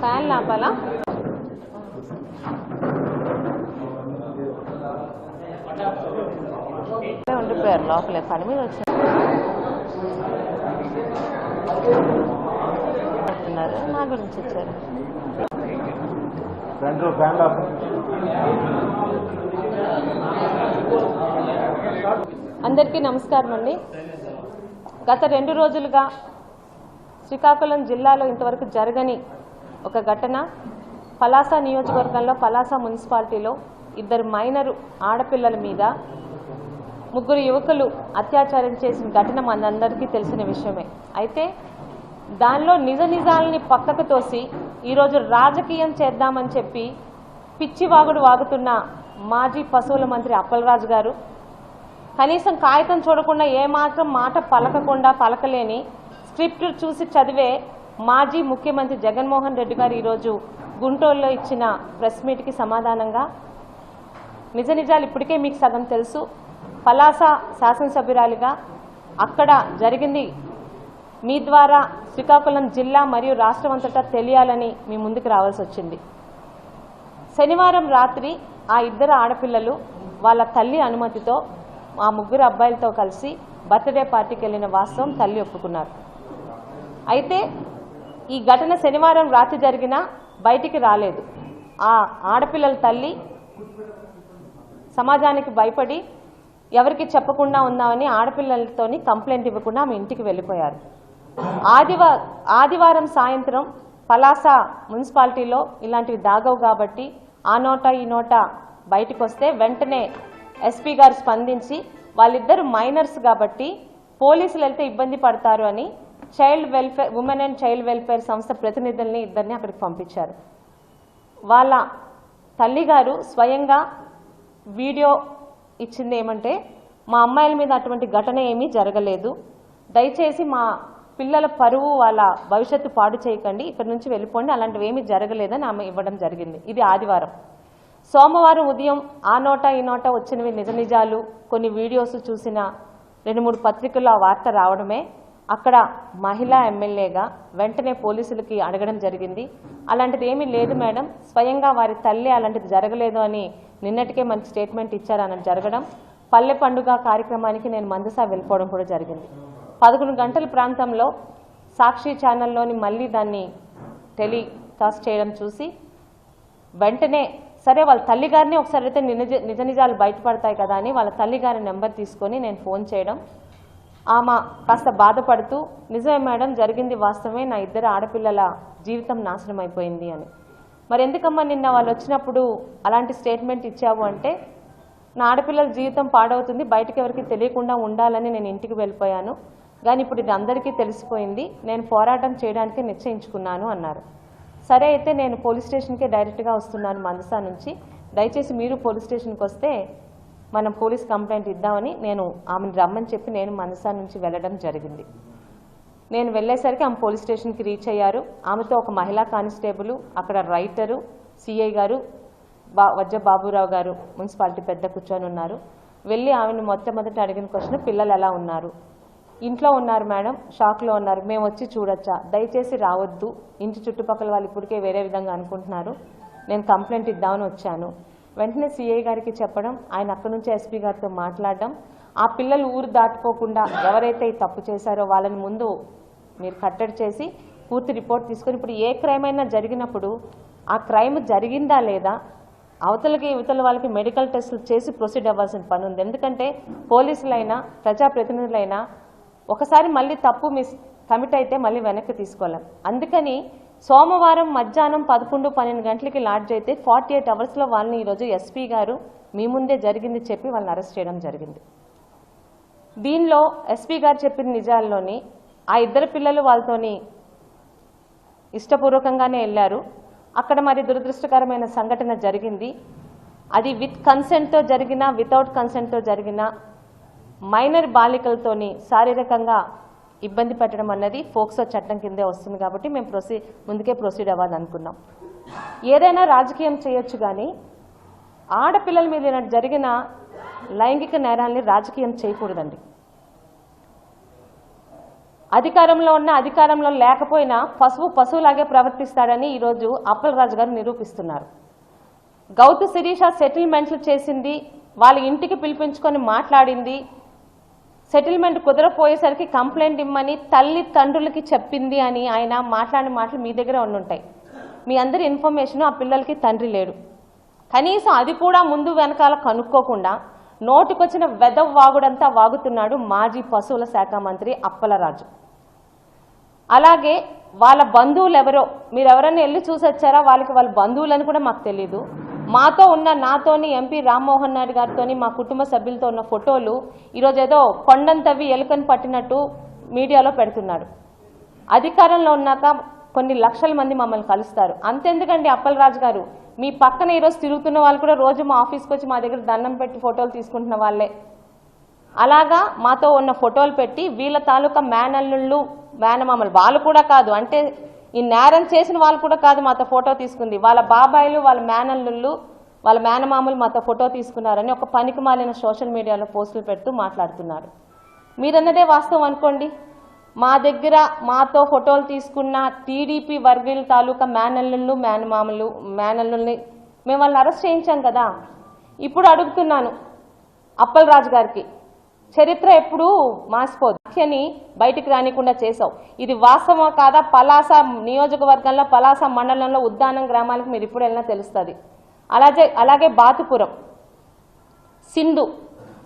Fan లాపాలా? ఉండిపోయారు లోపలే పని మీద వచ్చారు. నా గురించి వచ్చారు లాప్ అందరికీ నమస్కారం అండి. గత రెండు రోజులుగా శ్రీకాకుళం జిల్లాలో ఇంతవరకు జరగని ఒక ఘటన పలాస నియోజకవర్గంలో పలాస మున్సిపాలిటీలో ఇద్దరు మైనరు ఆడపిల్లల మీద ముగ్గురు యువకులు అత్యాచారం చేసిన ఘటన మనందరికీ తెలిసిన విషయమే. అయితే దానిలో నిజ నిజాలని పక్కకు తోసి ఈరోజు రాజకీయం చేద్దామని చెప్పి పిచ్చివాగుడు వాగుతున్న మాజీ పశువుల మంత్రి అప్పలరాజు గారు కనీసం కాగితం చూడకుండా ఏమాత్రం మాట పలకకుండా పలకలేని స్క్రిప్ట్ చూసి చదివే మాజీ ముఖ్యమంత్రి జగన్మోహన్ రెడ్డి గారు ఈరోజు గుంటూరులో ఇచ్చిన ప్రెస్ మీట్కి సమాధానంగా నిజ నిజాలు ఇప్పటికే మీకు సగం తెలుసు. పలాస శాసనసభ్యురాలిగా అక్కడ జరిగింది. మీ ద్వారా శ్రీకాకుళం జిల్లా మరియు రాష్ట్రం అంతటా తెలియాలని మీ ముందుకు రావాల్సి వచ్చింది. శనివారం రాత్రి ఆ ఇద్దరు ఆడపిల్లలు వాళ్ళ తల్లి అనుమతితో ఆ ముగ్గురు అబ్బాయిలతో కలిసి బర్త్డే పార్టీకి వెళ్ళిన వాస్తవం తల్లి ఒప్పుకున్నారు. అయితే ఈ ఘటన శనివారం రాత్రి జరిగినా బయటికి రాలేదు. ఆ ఆడపిల్లల తల్లి సమాజానికి భయపడి ఎవరికి చెప్పకుండా ఉన్నామని ఆడపిల్లలతోని కంప్లైంట్ ఇవ్వకుండా ఆమె ఇంటికి వెళ్ళిపోయారు. ఆదివా ఆదివారం సాయంత్రం పలాస మున్సిపాలిటీలో ఇలాంటివి దాగవు కాబట్టి ఆ నోట ఈ నోట బయటకు వస్తే వెంటనే ఎస్పీ గారు స్పందించి వాళ్ళిద్దరు మైనర్స్ కాబట్టి పోలీసులు వెళ్తే ఇబ్బంది పడతారు అని child welfare women and child welfare సంస్థ ప్రతినిధుల్ని ఇద్దరిని అక్కడికి పంపించారు. వాళ్ళ తల్లిగారు స్వయంగా వీడియో ఇచ్చింది ఏమంటే మా అమ్మాయిల మీద అటువంటి ఘటన ఏమీ జరగలేదు. దయచేసి మా పిల్లల పరువు వాళ్ళ భవిష్యత్తు పాడు చేయకండి. ఇక్కడి నుంచి వెళ్ళిపోండి. అలాంటివి ఏమీ జరగలేదని ఆమె ఇవ్వడం జరిగింది. ఇది ఆదివారం. సోమవారం ఉదయం ఆ నోట ఈ నోట వచ్చినవి నిజ నిజాలు. కొన్ని వీడియోస్ చూసిన రెండు మూడు పత్రికల్లో ఆ వార్త రావడమే. అక్కడ మహిళా ఎమ్మెల్యేగా వెంటనే పోలీసులకి అడగడం జరిగింది. అలాంటిది ఏమీ లేదు మేడం. స్వయంగా వారి తల్లి అలాంటిది జరగలేదు అని నిన్నటికే మనకి స్టేట్మెంట్ ఇచ్చారు అన్నది జరగడం. పల్లె పండుగ కార్యక్రమానికి నేను మందసా వెళ్ళిపోవడం కూడా జరిగింది. పదకొండు గంటల ప్రాంతంలో సాక్షి ఛానల్లోని మళ్ళీ దాన్ని టెలికాస్ట్ చేయడం చూసి వెంటనే సరే వాళ్ళ తల్లిగారిని ఒకసారి అయితే నిజ నిజ నిజాలు బయటపడతాయి కదా అని వాళ్ళ తల్లిగారి నెంబర్ తీసుకొని నేను ఫోన్ చేయడం. ఆమె కాస్త బాధపడుతూ నిజమే మేడం జరిగింది వాస్తవమే నా ఇద్దరు ఆడపిల్లల జీవితం నాశనం అయిపోయింది అని. మరి ఎందుకమ్మా నిన్న వాళ్ళు వచ్చినప్పుడు అలాంటి స్టేట్మెంట్ ఇచ్చావు అంటే నా ఆడపిల్లల జీవితం పాడవుతుంది బయటకు ఎవరికి తెలియకుండా ఉండాలని నేను ఇంటికి వెళ్ళిపోయాను. కానీ ఇప్పుడు ఇది అందరికీ తెలిసిపోయింది నేను పోరాటం చేయడానికి నిశ్చయించుకున్నాను అన్నారు. సరే అయితే నేను పోలీస్ స్టేషన్కే డైరెక్ట్గా వస్తున్నాను మందసా నుంచి. దయచేసి మీరు పోలీస్ స్టేషన్కి వస్తే మనం పోలీస్ కంప్లైంట్ ఇద్దామని నేను ఆమెను రమ్మని చెప్పి నేను మనసా నుంచి వెళ్ళడం జరిగింది. నేను వెళ్ళేసరికి ఆమె పోలీస్ స్టేషన్కి రీచ్ అయ్యారు. ఆమెతో ఒక మహిళా కానిస్టేబుల్ అక్కడ రైటరు సిఐ గారు బా వజ్జ బాబురావు గారు మున్సిపాలిటీ పెద్ద కూర్చొని ఉన్నారు. వెళ్ళి ఆమెను మొట్టమొదటి అడిగిన క్వశ్చన్ పిల్లలు ఎలా ఉన్నారు? ఇంట్లో ఉన్నారు మేడం షాక్లో ఉన్నారు. మేము వచ్చి చూడొచ్చా? దయచేసి రావద్దు. ఇంటి చుట్టుపక్కల వాళ్ళు ఇప్పటికే వేరే విధంగా అనుకుంటున్నారు. నేను కంప్లైంట్ ఇద్దామని వచ్చాను. వెంటనే సిఐ గారికి చెప్పడం ఆయన అక్కడి నుంచి ఎస్పీ గారితో మాట్లాడడం ఆ పిల్లలు ఊరు దాటుకోకుండా ఎవరైతే ఈ తప్పు చేశారో వాళ్ళని ముందు మీరు కట్టడి చేసి పూర్తి రిపోర్ట్ తీసుకొని ఇప్పుడు ఏ క్రైమ్ అయినా జరిగినప్పుడు ఆ క్రైమ్ జరిగిందా లేదా? అవతలకి ఇవతల వాళ్ళకి మెడికల్ టెస్టులు చేసి ప్రొసీడ్ అవ్వాల్సిన పని ఉంది. ఎందుకంటే పోలీసులైనా ప్రజాప్రతినిధులైనా ఒకసారి మళ్ళీ తప్పు మిస్ కమిట్ అయితే మళ్ళీ వెనక్కి తీసుకోలేం. అందుకని సోమవారం మధ్యాహ్నం పదకొండు పన్నెండు గంటలకి లాడ్జ్ అయితే ఫార్టీ ఎయిట్ అవర్స్లో వాళ్ళని ఈరోజు ఎస్పీ గారు మీ ముందే జరిగింది చెప్పి వాళ్ళని అరెస్ట్ చేయడం జరిగింది. దీనిలో ఎస్పీ గారు చెప్పిన నిజాల్లోని ఆ ఇద్దరు పిల్లలు వాళ్ళతోని ఇష్టపూర్వకంగానే వెళ్ళారు. అక్కడ మరి దురదృష్టకరమైన సంఘటన జరిగింది. అది విత్ కన్సెంట్తో జరిగిన వితౌట్ కన్సెంట్తో జరిగిన మైనర్ బాలికలతోని శారీరకంగా ఇబ్బంది పెట్టడం అన్నది ఫోక్సో చట్టం కిందే వస్తుంది కాబట్టి మేము ప్రొసీ ముందుకే ప్రొసీడ్ అవ్వాలనుకున్నాం. ఏదైనా రాజకీయం చేయొచ్చు కానీ ఆడపిల్లల మీద జరిగిన లైంగిక నేరాల్ని రాజకీయం చేయకూడదండి. అధికారంలో ఉన్న అధికారంలో లేకపోయినా పశువు పశువులాగే ప్రవర్తిస్తాడని ఈరోజు అప్పలరాజు గారు నిరూపిస్తున్నారు. గౌతు శిరీష సెటిల్మెంట్లు చేసింది వాళ్ళ ఇంటికి పిలిపించుకొని మాట్లాడింది. సెటిల్మెంట్ కుదరపోయేసరికి కంప్లైంట్ ఇమ్మని తల్లి తండ్రులకి చెప్పింది అని ఆయన మాట్లాడిన మాటలు మీ దగ్గర ఉండుంటాయి. మీ అందరి ఇన్ఫర్మేషన్ ఆ పిల్లలకి తండ్రి లేడు. కనీసం అది కూడా ముందు వెనకాల కనుక్కోకుండా నోటికొచ్చిన వెదవ్ వాగుడంతా వాగుతున్నాడు మాజీ పశువుల శాఖ మంత్రి అప్పలరాజు. అలాగే వాళ్ళ బంధువులు ఎవరో మీరు ఎవరైనా వెళ్ళి చూసొచ్చారా? వాళ్ళకి వాళ్ళ బంధువులని కూడా మాకు తెలియదు మాతో ఉన్న నాతోని ఎంపీ రామ్మోహన్ నాయుడు గారితోని మా కుటుంబ సభ్యులతో ఉన్న ఫోటోలు ఈరోజు ఏదో కొండంతవి ఎలుకని పట్టినట్టు మీడియాలో పెడుతున్నాడు అధికారంలో ఉన్నాక కొన్ని లక్షల మంది మమ్మల్ని కలుస్తారు. అంతెందుకండి అప్పలరాజు గారు? మీ పక్కన ఈరోజు తిరుగుతున్న వాళ్ళు కూడా రోజు మా ఆఫీస్కి వచ్చి మా దగ్గర దండం పెట్టి ఫోటోలు తీసుకుంటున్న వాళ్ళే. అలాగా మాతో ఉన్న ఫోటోలు పెట్టి వీళ్ళ తాలూకా మేనల్లుళ్ళు మేనమామలు వాళ్ళు కూడా కాదు. అంటే ఈ నేరం చేసిన వాళ్ళు కూడా కాదు మాతో ఫోటో తీసుకుంది. వాళ్ళ బాబాయిలు వాళ్ళ మేనల్లుళ్ళు వాళ్ళ మేనమామలు మాతో ఫోటో తీసుకున్నారని ఒక పనికి మాలిన సోషల్ మీడియాలో పోస్టులు పెడుతూ మాట్లాడుతున్నారు. మీరన్నదే వాస్తవం అనుకోండి. మా దగ్గర మాతో ఫోటోలు తీసుకున్న టీడీపీ వర్గీయుల తాలూకా మేనల్లుళ్ళు మేనమామలు మేనల్లుల్ని మేము వాళ్ళని అరెస్ట్ చేయించాం కదా. ఇప్పుడు అడుగుతున్నాను అప్పలరాజు గారికి చరిత్ర ఎప్పుడు మాసిపోదు. హత్యని బయటికి రానికుండా చేసావు ఇది వాస్తవం కాదా? పలాస నియోజకవర్గంలో పలాస మండలంలో ఉద్దానం గ్రామాలకు మీరు ఇప్పుడు వెళ్ళినా తెలుస్తుంది. అలాగే అలాగే బాతుపురం సింధు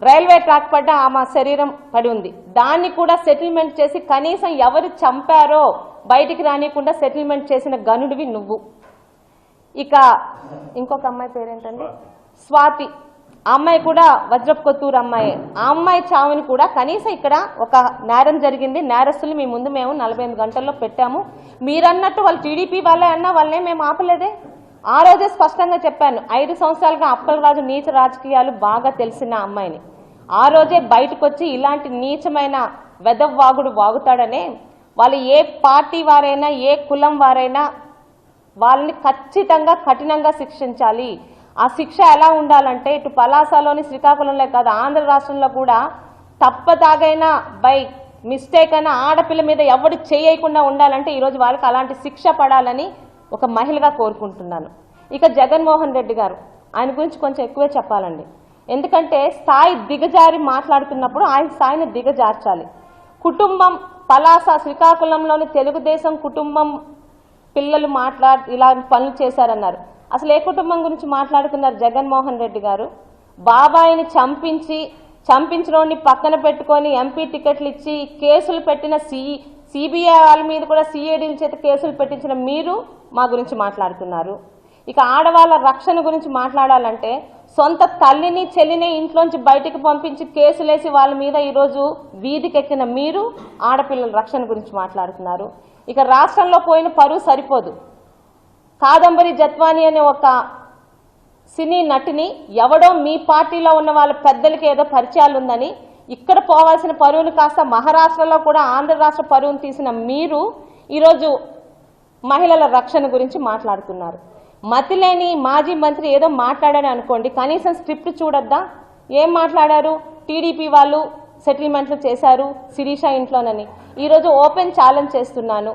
రైల్వే ట్రాక్ పడ్డ ఆమె శరీరం పడి ఉంది. దాన్ని కూడా సెటిల్మెంట్ చేసి కనీసం ఎవరు చంపారో బయటికి రానియకుండా సెటిల్మెంట్ చేసిన గనుడివి నువ్వు. ఇక ఇంకొక అమ్మాయి పేరేంటండి? స్వాతి. ఆ అమ్మాయి కూడా వజ్రపు కొత్తూరు అమ్మాయి. ఆ అమ్మాయి చావుని కూడా కనీసం ఇక్కడ ఒక నేరం జరిగింది. నేరస్తులు మీ ముందు మేము నలభై గంటల్లో పెట్టాము. మీరన్నట్టు వాళ్ళు టీడీపీ వాళ్ళే అన్నా వాళ్ళనే మేము ఆపలేదే? ఆ రోజే స్పష్టంగా చెప్పాను ఐదు సంవత్సరాలుగా అప్పలరాజు నీచ రాజకీయాలు బాగా తెలిసిన అమ్మాయిని. ఆ రోజే బయటకు వచ్చి ఇలాంటి నీచమైన వెదవ్వాగుడు వాగుతాడనే వాళ్ళు ఏ పార్టీ వారైనా ఏ కులం వారైనా వాళ్ళని ఖచ్చితంగా కఠినంగా శిక్షించాలి. ఆ శిక్ష ఎలా ఉండాలంటే ఇటు పలాసలోని శ్రీకాకుళంలో కాదు ఆంధ్ర రాష్ట్రంలో కూడా తప్పదాగైనా బై మిస్టేక్ అయినా ఆడపిల్ల మీద ఎవడు చేయకుండా ఉండాలంటే ఈరోజు వాళ్ళకి అలాంటి శిక్ష పడాలని ఒక మహిళగా కోరుకుంటున్నాను. ఇక జగన్మోహన్ రెడ్డి గారు ఆయన గురించి కొంచెం ఎక్కువే చెప్పాలండి. ఎందుకంటే స్థాయి దిగజారి మాట్లాడుతున్నప్పుడు ఆయన స్థాయిని దిగజార్చాలి. కుటుంబం పలాస శ్రీకాకుళంలోని తెలుగుదేశం కుటుంబం పిల్లలు మాట్లాడి ఇలా పనులు చేశారన్నారు. అసలు ఏ కుటుంబం గురించి మాట్లాడుతున్నారు జగన్మోహన్ రెడ్డి గారు? బాబాయిని చంపించి చంపించడాన్ని పక్కన పెట్టుకొని ఎంపీ టికెట్లు ఇచ్చి కేసులు పెట్టిన సీఈ సిబిఐ వాళ్ళ మీద కూడా సిఐడిల చేత కేసులు పెట్టించిన మీరు మా గురించి మాట్లాడుతున్నారు. ఇక ఆడవాళ్ళ రక్షణ గురించి మాట్లాడాలంటే సొంత తల్లిని చెల్లిని ఇంట్లోంచి బయటికి పంపించి కేసులేసి వాళ్ళ మీద ఈరోజు వీధికెక్కిన మీరు ఆడపిల్లల రక్షణ గురించి మాట్లాడుతున్నారు. ఇక రాష్ట్రంలో పోయిన పరువు సరిపోదు. కాదంబరి జత్వాని అనే ఒక సినీ నటిని ఎవడో మీ పార్టీలో ఉన్న వాళ్ళ పెద్దలకి ఏదో పరిచయాలు ఉందని ఇక్కడ పోవాల్సిన పరువును కాస్త మహారాష్ట్రలో కూడా ఆంధ్ర రాష్ట్ర పరువును తీసిన మీరు ఈరోజు మహిళల రక్షణ గురించి మాట్లాడుతున్నారు. మతిలేని మాజీ మంత్రి ఏదో మాట్లాడాడు అనుకోండి కనీసం స్క్రిప్ట్ చూడొద్దా? ఏం మాట్లాడారు? టీడీపీ వాళ్ళు సెటిల్మెంట్లు చేశారు శిరీష ఇంట్లోనని. ఈరోజు ఓపెన్ ఛాలెంజ్ చేస్తున్నాను.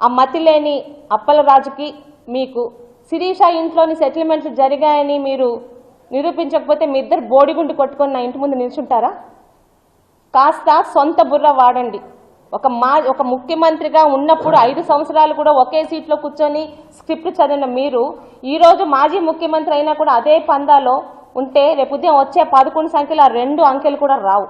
ఆ మతిలేని అప్పలరాజుకి మీకు. శిరీష ఇంట్లోని సెటిల్మెంట్లు జరిగాయని మీరు నిరూపించకపోతే మీ ఇద్దరు బోడిగుండు కొట్టుకొని నా ఇంటి ముందు నిల్చుంటారా? కాస్త సొంత బుర్ర వాడండి. ఒక మా ఒక ముఖ్యమంత్రిగా ఉన్నప్పుడు ఐదు సంవత్సరాలు కూడా ఒకే సీట్లో కూర్చొని స్క్రిప్ట్ చదివిన మీరు ఈరోజు మాజీ ముఖ్యమంత్రి అయినా కూడా అదే పందాలో ఉంటే రేపు ఉదయం వచ్చే పదకొండు సంఖ్యలు ఆ రెండు అంకెలు కూడా రావు.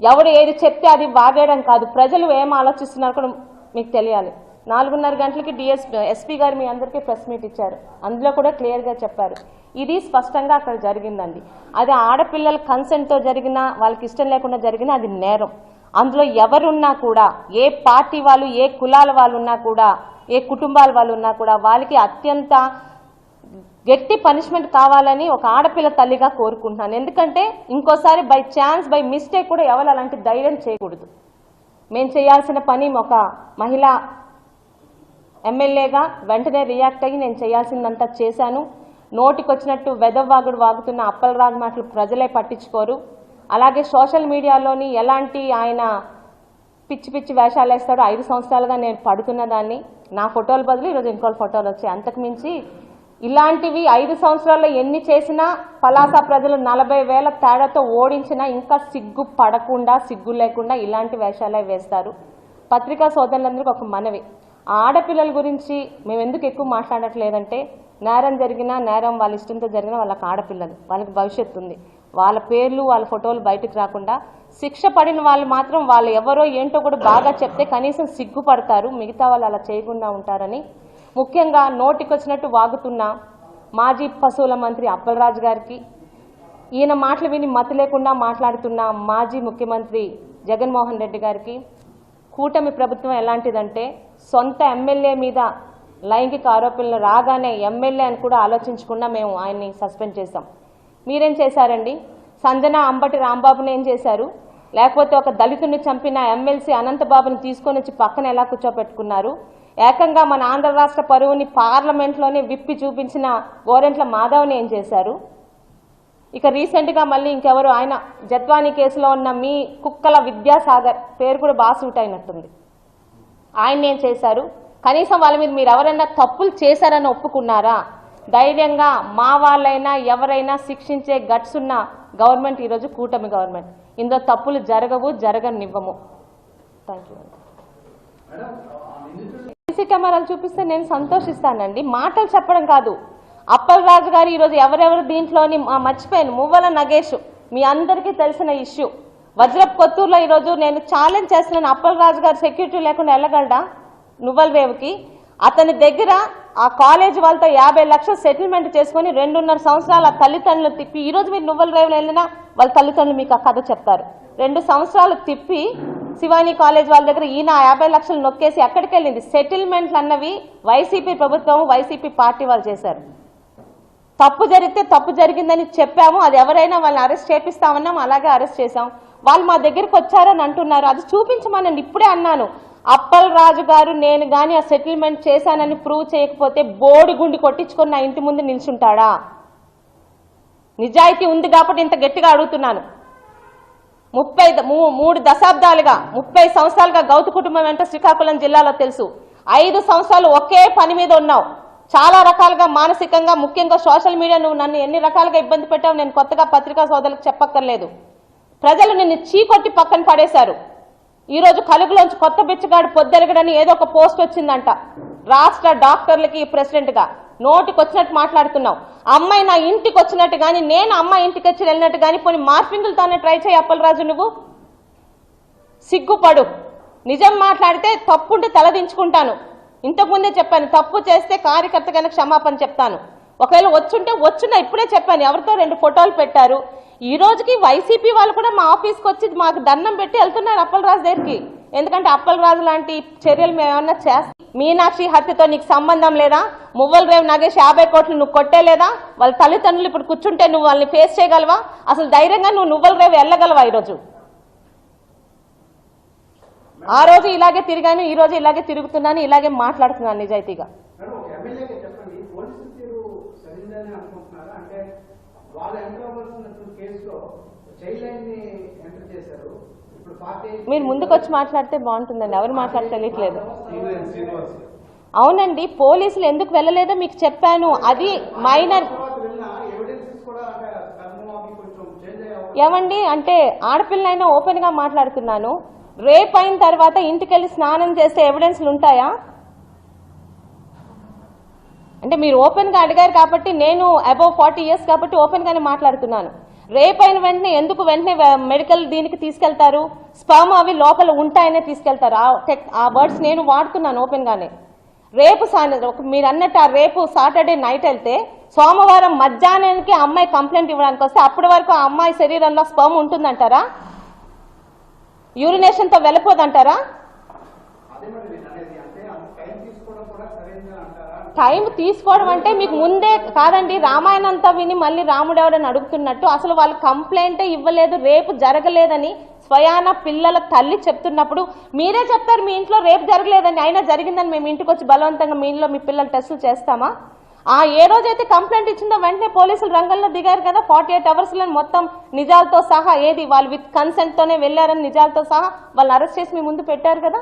ఎవడు ఏది చెప్తే అది వాగేయడం కాదు. ప్రజలు ఏం ఆలోచిస్తున్నారు కూడా మీకు తెలియాలి. నాలుగున్నర గంటలకి డిఎస్ ఎస్పీ గారు మీ అందరికీ ప్రెస్ మీట్ ఇచ్చారు. అందులో కూడా క్లియర్గా చెప్పారు. ఇది స్పష్టంగా అక్కడ జరిగిందండి. అది ఆడపిల్లల కన్సెంట్తో జరిగినా వాళ్ళకి ఇష్టం లేకుండా జరిగినా అది నేరం. అందులో ఎవరున్నా కూడా ఏ పార్టీ వాళ్ళు ఏ కులాల వాళ్ళు ఉన్నా కూడా ఏ కుటుంబాల వాళ్ళు ఉన్నా కూడా వాళ్ళకి అత్యంత గట్టి పనిష్మెంట్ కావాలని ఒక ఆడపిల్ల తల్లిగా కోరుకుంటున్నాను. ఎందుకంటే ఇంకోసారి బై ఛాన్స్ బై మిస్టేక్ కూడా ఎవరు అలాంటి ధైర్యం చేయకూడదు. మేము చేయాల్సిన పని ఒక మహిళ ఎమ్మెల్యేగా వెంటనే రియాక్ట్ అయ్యి నేను చేయాల్సిందంతా చేశాను. నోటికొచ్చినట్టు వెదవ్వాగుడు వాగుతున్న అప్పలరాజు మాటలు ప్రజలే పట్టించుకోరు. అలాగే సోషల్ మీడియాలోని ఎలాంటి ఆయన పిచ్చి పిచ్చి వేషాలు వేస్తాడో ఐదు సంవత్సరాలుగా నేను పడుతున్న దాన్ని నా ఫోటోల బదులు ఈరోజు ఇంకోటి ఫోటోలు వచ్చాయి. అంతకుమించి ఇలాంటివి ఐదు సంవత్సరాల్లో ఎన్ని చేసినా పలాస ప్రజలు నలభై వేల తేడాతో ఓడించినా ఇంకా సిగ్గు పడకుండా సిగ్గు లేకుండా ఇలాంటి వేషాలే వేస్తారు. పత్రికా సోదరులందరికీ ఒక మనవి. ఆడపిల్లల గురించి మేము ఎందుకు ఎక్కువ మాట్లాడట్లేదంటే నేరం జరిగినా నేరం వాళ్ళ ఇష్టంతో జరిగినా వాళ్ళకి ఆడపిల్లలు వాళ్ళకి భవిష్యత్తు ఉంది. వాళ్ళ పేర్లు వాళ్ళ ఫోటోలు బయటకు రాకుండా శిక్ష పడిన వాళ్ళు మాత్రం వాళ్ళు ఎవరో ఏంటో కూడా బాగా చెప్తే కనీసం సిగ్గుపడతారు మిగతా వాళ్ళు అలా చేయకుండా ఉంటారని. ముఖ్యంగా నోటికొచ్చినట్టు వాగుతున్న మాజీ పశువుల మంత్రి అప్పలరాజు గారికి ఈయన మాటలు విని మతి లేకుండా మాట్లాడుతున్న మాజీ ముఖ్యమంత్రి జగన్మోహన్ రెడ్డి గారికి కూటమి ప్రభుత్వం ఎలాంటిదంటే సొంత ఎమ్మెల్యే మీద లైంగిక ఆరోపణలు రాగానే ఎమ్మెల్యే అని కూడా ఆలోచించకుండా మేము ఆయన్ని సస్పెండ్ చేశాం. మీరేం చేశారండి? సంజన అంబటి రాంబాబుని ఏం చేశారు? లేకపోతే ఒక దళితుడిని చంపిన ఎమ్మెల్సీ అనంతబాబుని తీసుకొని వచ్చి పక్కన ఎలా కూర్చోపెట్టుకున్నారు? ఏకంగా మన ఆంధ్ర రాష్ట్ర పరువుని పార్లమెంట్లోనే విప్పి చూపించిన గోరెంట్ల మాధవ్ని ఏం చేశారు? ఇక రీసెంట్గా మళ్ళీ ఇంకెవరు? ఆయన జత్వాని కేసులో ఉన్న మీ కుక్కల విద్యాసాగర్ పేరు కూడా బాగా సూట్ అయినట్టుంది. ఆయన ఏం చేశారు? కనీసం వాళ్ళ మీద మీరు ఎవరైనా తప్పులు చేశారని ఒప్పుకున్నారా? ధైర్యంగా మా వాళ్ళైనా ఎవరైనా శిక్షించే గట్స్ ఉన్న గవర్నమెంట్ ఈరోజు కూటమి గవర్నమెంట్. ఇందులో తప్పులు జరగవు జరగనివ్వము. థ్యాంక్ యూ సీసీ కెమెరాలు చూపిస్తే నేను సంతోషిస్తానండి. మాటలు చెప్పడం కాదు. అప్పలరాజు గారు ఈరోజు ఎవరెవరు దీంట్లోని మర్చిపోయాను. మువ్వల నగేష్ మీ అందరికీ తెలిసిన ఇష్యూ. వజ్రప్ కొత్తూరులో ఈరోజు నేను ఛాలెంజ్ చేస్తున్నాను. అప్పలరాజు గారు సెక్యూరిటీ లేకుండా వెళ్ళగలడా నువ్వల రేవుకి. అతని దగ్గర ఆ కాలేజ్ వాళ్ళతో యాభై లక్షలు సెటిల్మెంట్ చేసుకొని రెండున్నర సంవత్సరాల తల్లిదండ్రులు తిప్పి ఈరోజు మీరు నువ్వల రేవులు వెళ్ళినా వాళ్ళ తల్లిదండ్రులు మీకు ఆ కథ చెప్తారు. రెండు సంవత్సరాలు తిప్పి శివాని కాలేజ్ వాళ్ళ దగ్గర ఈయన యాభై లక్షలు నొక్కేసి ఎక్కడికి వెళ్ళింది సెటిల్మెంట్లు అన్నవి వైసీపీ ప్రభుత్వం వైసీపీ పార్టీ వాళ్ళు చేశారు. తప్పు జరిగితే తప్పు జరిగిందని చెప్పాము. అది ఎవరైనా వాళ్ళని అరెస్ట్ చేపిస్తామన్నాం అలాగే అరెస్ట్ చేశాం. వాళ్ళు మా దగ్గరికి వచ్చారని అంటున్నారు. అది చూపించమనండి. ఇప్పుడే అన్నాను. అప్పల్ రాజు గారు నేను కానీ ఆ సెటిల్మెంట్ చేశానని ప్రూవ్ చేయకపోతే బోడి గుండి కొట్టించుకొని నా ఇంటి ముందు నిల్చుంటాడా? నిజాయితీ ఉంది కాబట్టి ఇంత గట్టిగా అడుగుతున్నాను. ముప్పై మూ- మూడు దశాబ్దాలుగా ముప్పై సంవత్సరాలుగా గౌతు కుటుంబం వెంట శ్రీకాకుళం జిల్లాలో తెలుసు. ఐదు సంవత్సరాలు ఒకే పని మీద ఉన్నావు. చాలా రకాలుగా మానసికంగా ముఖ్యంగా సోషల్ మీడియా నువ్వు నన్ను ఎన్ని రకాలుగా ఇబ్బంది పెట్టావు నేను కొత్తగా పత్రికా సోదరులకు చెప్పక్కర్లేదు. ప్రజలు నిన్ను చీకొట్టి పక్కన పడేశారు. ఈరోజు కలుగులోంచి కొత్త బిచ్చగాడు పొద్దెలగడని ఏదో ఒక పోస్ట్ వచ్చిందంట. రాష్ట్ర డాక్టర్లకి ప్రెసిడెంట్గా నోటికి వచ్చినట్టు మాట్లాడుతున్నావు. అమ్మాయి నా ఇంటికి వచ్చినట్టు కానీ నేను అమ్మాయి ఇంటికి వచ్చి వెళ్ళినట్టు కానీ పోనీ మార్పింగులతోనే ట్రై చేయి అప్పలరాజు నువ్వు. సిగ్గుపడు. నిజం మాట్లాడితే తప్పుంటే తలదించుకుంటాను. ఇంతకుముందే చెప్పాను తప్పు చేస్తే కార్యకర్తకైనా క్షమాపణ చెప్తాను. ఒకవేళ వచ్చుంటే వచ్చున్నా ఇప్పుడే చెప్పాను ఎవరితో రెండు ఫోటోలు పెట్టారు. ఈ రోజుకి వైసీపీ వాళ్ళు కూడా మా ఆఫీస్కి వచ్చి మాకు దండం పెట్టి వెళ్తున్నారు అప్పలరాజు దగ్గరికి. ఎందుకంటే అప్పలరాజు లాంటి చర్యలు మేము ఏమన్నా చేస్తాం మీనాక్షి హత్యతో నీకు సంబంధం లేదా? మువ్వల రేవు నాగేష్ యాభై కోట్లు నువ్వు కొట్టేలేదా వాళ్ళ తల్లిదండ్రులు ఇప్పుడు కూర్చుంటే నువ్వు వాళ్ళని ఫేస్ చేయగలవా? అసలు ధైర్యంగా నువ్వు నువ్వుల రేవు వెళ్ళగలవా ఈరోజు? ఆ రోజు ఇలాగే తిరిగాను ఈ రోజు ఇలాగే తిరుగుతున్నాను ఇలాగే మాట్లాడుతున్నాను నిజాయితీగా. మీరు ముందుకు వచ్చి మాట్లాడితే బాగుంటుందండి ఎవరు మాట్లాడి తెలియట్లేదు. అవునండి పోలీసులు ఎందుకు వెళ్ళలేదో మీకు చెప్పాను అది మైనర్. ఏమండి అంటే ఆడపిల్లనైనా ఓపెన్గా మాట్లాడుతున్నాను. రేప్ అయిన తర్వాత ఇంటికెళ్ళి స్నానం చేస్తే ఎవిడెన్స్లు ఉంటాయా? అంటే మీరు ఓపెన్గా అడిగారు కాబట్టి నేను అబౌవ్ ఫార్టీ ఇయర్స్ కాబట్టి ఓపెన్గానే మాట్లాడుతున్నాను. రేప్ అయిన వెంటనే ఎందుకు వెంటనే మెడికల్ దీనికి తీసుకెళ్తారు? స్పర్మ్ అవి లోపల ఉంటాయనే తీసుకెళ్తారు. ఆ టెక్ ఆ వర్డ్స్ నేను వాడుతున్నాను ఓపెన్గానే రేపు మీరు అన్నట్టు ఆ రేపు సాటర్డే నైట్ వెళ్తే సోమవారం మధ్యాహ్నానికి అమ్మాయి కంప్లైంట్ ఇవ్వడానికి వస్తే అప్పటి వరకు ఆ అమ్మాయి శరీరంలో స్పర్మ్ ఉంటుందంటారా? యూరినేషన్తో వెళ్ళిపోదంటారా? టైం తీసుకోవడం కూడా సరైనది అంటారా? టైం తీసుకోవడం అంటే మీకు ముందే కాదండి రామాయణం అంతా విని మళ్ళీ రాముడు ఎవడని అడుగుతున్నట్టు అసలు వాళ్ళు కంప్లైంటే ఇవ్వలేదు రేపు జరగలేదని స్వయాన పిల్లల తల్లి చెప్తున్నప్పుడు మీరే చెప్తారు మీ ఇంట్లో రేపు జరగలేదని అయినా జరిగిందని మేము ఇంటికి వచ్చి బలవంతంగా మీ ఇంట్లో మీ పిల్లలు టెస్టులు చేస్తామా? ఆ ఏ రోజైతే కంప్లైంట్ ఇచ్చిందో వెంటనే పోలీసులు రంగంలో దిగారు కదా ఫార్టీ ఎయిట్ అవర్స్లో మొత్తం నిజాలతో సహా ఏది వాళ్ళు విత్ కన్సెంట్తోనే వెళ్ళారని నిజాలతో సహా వాళ్ళని అరెస్ట్ చేసి మీ ముందు పెట్టారు కదా?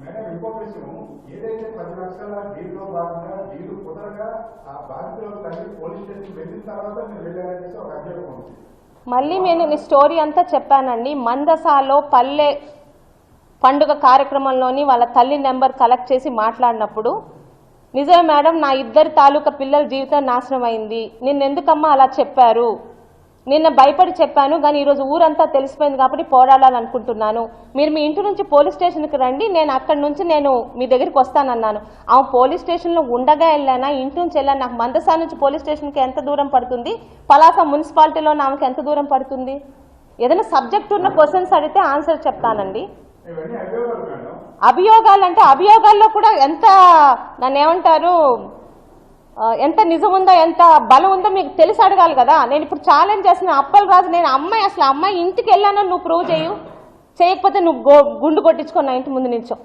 మేడం ఇంకొక విషయం. ఏదైతే పది లక్షల డీల్లో భాగంగా డీలు కుదరగా ఆ బాధితుల తల్లి పోలీస్ స్టేషన్ వెళ్ళిన తర్వాత మీరు వెళ్ళారనేసి ఒక అభియోగం ఉంది. మళ్ళీ నేను నీ స్టోరీ అంతా చెప్పానండి. మందసాలో పల్లె పండుగ కార్యక్రమంలోని వాళ్ళ తల్లి నెంబర్ కలెక్ట్ చేసి మాట్లాడినప్పుడు నిజమే మేడం నా ఇద్దరి తాలూకా పిల్లల జీవితం నాశనం అయింది నిన్నెందుకమ్మా అలా చెప్పారు? నిన్న భయపడి చెప్పాను కానీ ఈరోజు ఊరంతా తెలిసిపోయింది కాబట్టి పోరాడాలనుకుంటున్నాను. మీరు మీ ఇంటి నుంచి పోలీస్ స్టేషన్కి రండి నేను అక్కడి నుంచి నేను మీ దగ్గరికి వస్తానన్నాను. ఆ పోలీస్ స్టేషన్లో ఉండగా వెళ్ళానా ఇంటి నుంచి వెళ్ళాను నాకు మందసా నుంచి పోలీస్ స్టేషన్కి ఎంత దూరం పడుతుంది? పలాస మున్సిపాలిటీలో నాకు ఎంత దూరం పడుతుంది? ఏదైనా సబ్జెక్ట్ ఉన్న క్వశ్చన్స్ అడిగితే ఆన్సర్ చెప్తానండి. అభియోగాలు అంటే అభియోగాల్లో కూడా ఎంత నన్ను ఏమంటారు ఎంత నిజం ఉందో ఎంత బలం ఉందో మీకు తెలిసి అడగాలి కదా. నేను ఇప్పుడు ఛాలెంజ్ చేసిన అప్పల్ రాజు నేను అమ్మాయి అసలు అమ్మాయి ఇంటికి వెళ్ళానో నువ్వు ప్రూవ్ చేయు. చేయకపోతే నువ్వు గో- గుండు కొట్టించుకొని నా ఇంటి ముందు నిల్చో.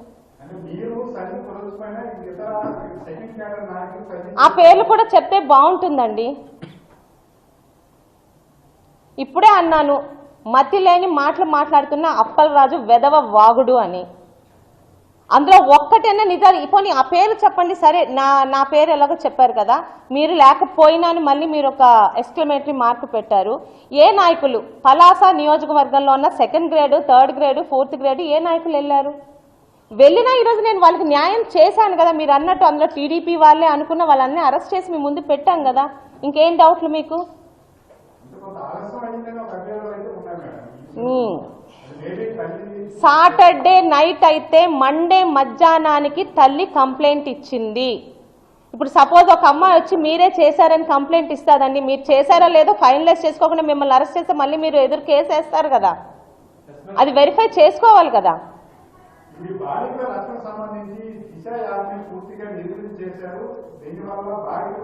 ఆ పేర్లు కూడా చెప్తే బాగుంటుందండి. ఇప్పుడే అన్నాను మతి లేని మాటలు మాట్లాడుతున్న అప్పలరాజు వెదవ వాగుడు అని. అందులో ఒక్కటైనా నిజాలు? పోనీ ఆ పేరు చెప్పండి. సరే నా నా పేరు ఎలాగో చెప్పారు కదా. మీరు లేకపోయినా అని మళ్ళీ మీరు ఒక ఎక్స్క్లమేటరీ మార్క్ పెట్టారు. ఏ నాయకులు? పలాస నియోజకవర్గంలో ఉన్న second grade third grade fourth grade ఏ నాయకులు వెళ్ళారు? వెళ్ళినా ఈరోజు నేను వాళ్ళకి న్యాయం చేశాను కదా. మీరు అన్నట్టు అందులో టీడీపీ వాళ్ళే అనుకున్న వాళ్ళని అరెస్ట్ చేసి మీ ముందు పెట్టాం కదా. ఇంకేం డౌట్లు మీకు? సాటర్డే నైట్ అయితే మండే మధ్యాహ్నానికి తల్లి కంప్లైంట్ ఇచ్చింది. ఇప్పుడు సపోజ్ ఒక అమ్మాయి వచ్చి మీరే చేశారని కంప్లైంట్ ఇస్తాదండి. మీరు చేశారా లేదో ఫైనలైజ్ చేసుకోకుండా మిమ్మల్ని అరెస్ట్ చేస్తే మళ్ళీ మీరు ఎదురు కేసు వేస్తారు కదా. అది వెరిఫై చేసుకోవాలి కదా. దిశ యాప్ని పూర్తిగా నిర్వీర్యం చేశారు. దీనివల్ల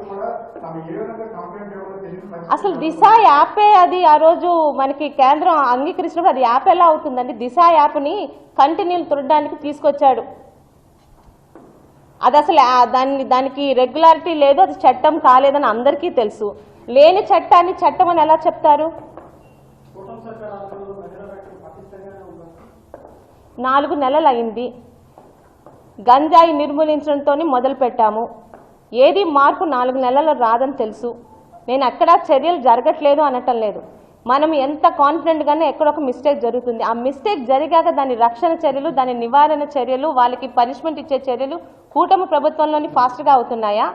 కూడా తమ ఏ విధంగా కంప్లైంట్ ఇవ్వాలో అసలు దిశ యాపే అది ఆ రోజు మనకి కేంద్రం అంగీకరించినప్పుడు అది యాప్ ఎలా అవుతుందండి? దిశ యాప్ని కంటిన్యూ తుడడానికి తీసుకొచ్చాడు. అది అసలు దాన్ని దానికి రెగ్యులారిటీ లేదు అది చట్టం కాలేదని అందరికీ తెలుసు. లేని చట్టాన్ని చట్టం అని ఎలా చెప్తారు? నాలుగు నెలలు అయింది గంజాయి నిర్మూలించడంతో మొదలు పెట్టాము ఏది మార్పు నాలుగు నెలలు రాదని తెలుసు. నేను అక్కడ చర్యలు జరగట్లేదు అనటం లేదు. మనం ఎంత కాన్ఫిడెంట్గానే ఎక్కడొక మిస్టేక్ జరుగుతుంది. ఆ మిస్టేక్ జరిగాక దాని రక్షణ చర్యలు దాని నివారణ చర్యలు వాళ్ళకి పనిష్మెంట్ ఇచ్చే చర్యలు కూటమి ప్రభుత్వంలోని ఫాస్ట్గా అవుతున్నాయా?